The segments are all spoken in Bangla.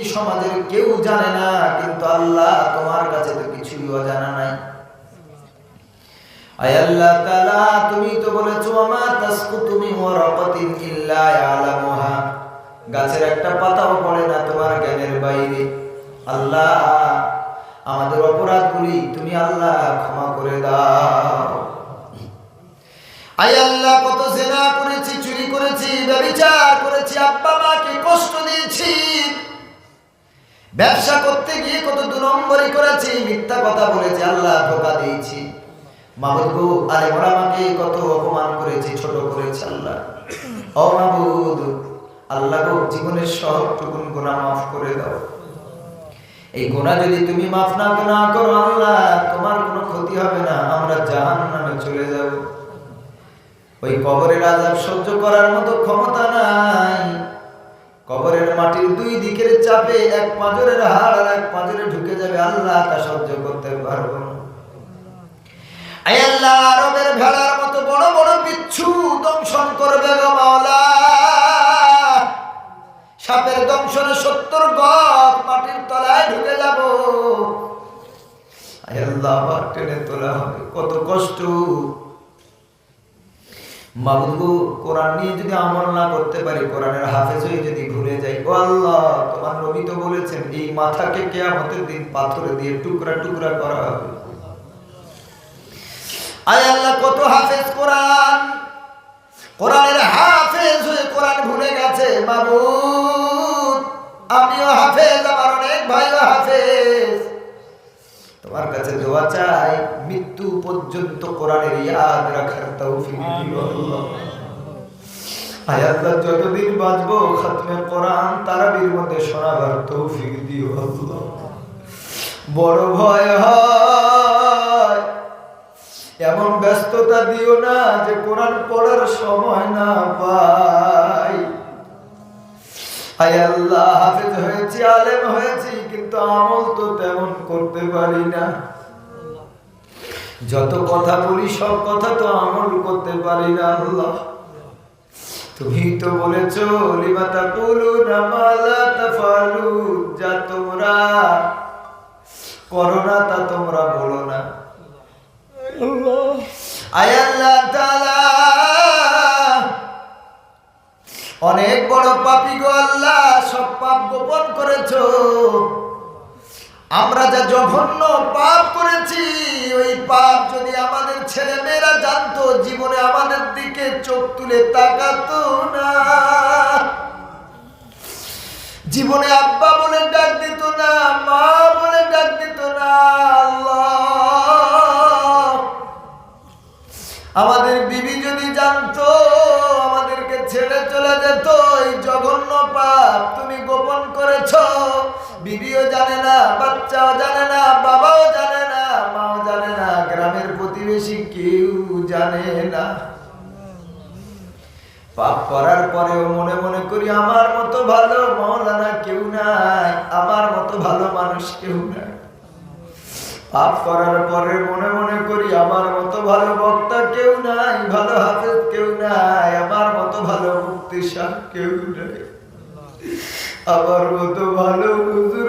এই সমাজের কেউ জানে না, কিন্তু আল্লাহ তোমার কাছে তো কিছুই অজানা নাই। তুমি গাছের একটা পাতাও পড়ে না তোমার জ্ঞানের বাইরে। আল্লাহ, আমাদের তুমি আল্লাহ ক্ষমা করে দাও। আয় আল্লাহ, কত জেনা করেছি, চুরি করেছি ব্যভিচার করেছি, আব্বা মাকে কষ্ট ব্যবসা করতে গিয়ে কত দু নম্বরই করেছি, মিথ্যা কথা বলেছি আল্লাহ ধোকা দিয়েছি। মাহবুদ গো, আরে ওরা আমাকে কত অপমান করেছি, ছোট করেছে আল্লাহ। ও আল্লাহ গো, জীবনের সব টুকুন গুণা মাফ করে দাও। এই গুণা যদি তুমি মাফ না না করো আল্লাহ, তোমার কোনো ক্ষতি হবে না, আমরা জাহান নামে চলে যাব। ওই কবরের আজাব সহ্য করার মতো ক্ষমতা কবরের মাটির দুই দিকের চাপে এক পাঁজরের হাড় আর এক পাঁজরে ঢুকে যাবে, আল্লাহ তা সহ্য করতে পারব না। মাওলা। সাপের সত্তর মাটির তলায় ঢুকে আল্লাহ তোলা হবে, কত কষ্ট। মাবুদু কোরআন নিয়ে যদি আমল না করতে পারি, কোরআনের হাফেজ হয়ে যদি ভুলে যাই, ও আল্লাহ, তোমার নবী তো বলেছেন, এই মাথাকে কেয়ামতের দিন পাথরে দিয়ে টুকরা টুকরা করা হবে। আয় আল্লাহ, কত হাফেজ কোরআন! কোরআনের হাফেজ হয়ে কোরআন ভুলে গেছে, মাবুদ, আমিও হাফেজ, আমার অনেক ভাইও হাফেজ। তোমার কাছে দোয়া চাই মৃত্যু পর্যন্ত কোরআনের ইয়াদ রাখার তৌফিক দিও আল্লাহ। আল্লাহ যতদিন বাঁচবো খাতমে কোরআন তারাবির মধ্যে শোনাবার তৌফিক দিও আল্লাহ। বড় ভয় হয় এমন ব্যস্ততা দিও না যে কোরআন পড়ার সময় না পাই। হায় আল্লাহ হাফেজ হয়েছি আলেম হয়েছি কিন্তু আমল তো তেমন করতে পারি না। যত কথা বলি, সব কথা তো আমল করতে পারি না আল্লাহ। তুমি তো বলেছ, লিমা তাকুলুনা মা লা তাফালুন যা তোমরা করো না, তা তোমরা বলো না। আয় আল্লাহ অনেক বড় পাপি গো আল্লাহ, সব পাপ গোপন করেছ। আমরা যা জঘন্য পাপ করেছি আমাদের ছেলে মেয়েরা জানতো, জীবনে আমাদের দিকে চোখ তুলে তাকাতো না। জীবনে আব্বা বলে ডাক দিত না, মা বলে ডাক দিত না আমাদের বিবি যদি জানতো, আমাদেরকে ছেড়ে চলে যেত, এই জঘন্য পাপ তুমি গোপন করেছ। বিবিও জানে না, বাচ্চাও জানে জানে না। পাপ করার পরেও মনে মনে করি আমার মতো ভালো মৌলানা কেউ নাই, আমার মতো ভালো মানুষ কেউ নাই। পাপ করার পরে মনে মনে করি আমার মতো ভালো বক্তা কেউ নাই, ভালো হাফেজ কেউ নাই, আমার মতো ভালো মুক্তি শাহ কেউ নাই। আমার মতো ভালো হুজুর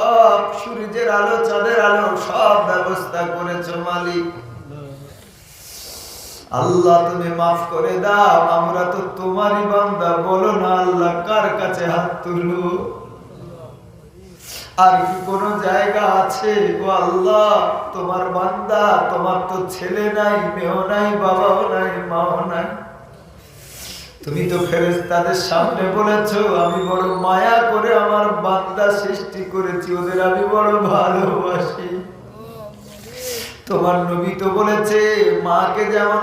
সূর্যের আলো চাঁদের আলো, সব ব্যবস্থা করেছ মালিক। আল্লাহ তুমি মাফ করে দাও, আমরা তো তোমারই বান্দা, বলো না আল্লাহ কার কাছে হাত তুলু আর কি কোনো জায়গা আছে? ও আল্লাহ, তোমার বান্দা, তোমার তো ছেলে নাই, মেয়েও নাই, বাবাও নাই, মাও নাই। তুমি তো ফেরেশতাদের সামনে বলেছ, আমি বড় মায়া করে আমার বান্দা সৃষ্টি করেছি ওদের আমি বড় ভালোবাসি। তোমার নবী তো বলেছে মাকে যেমন